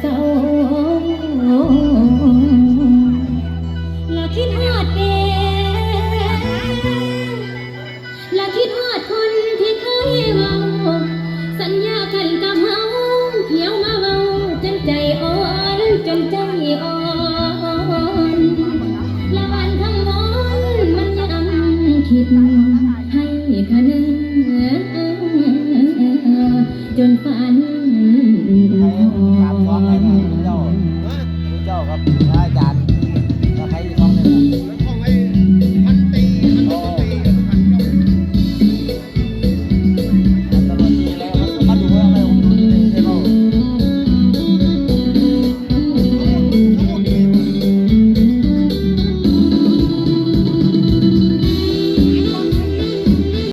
เศร้าเคิดฮอดเด้เราคิดฮอดคนที่เคยเว้าสัญญากันกับเฮาเขียวมาเว้าจนใจอ่อนจนใจอ่อนละวันทั้งมนมันยำคิดให้คะนจนฝัน up.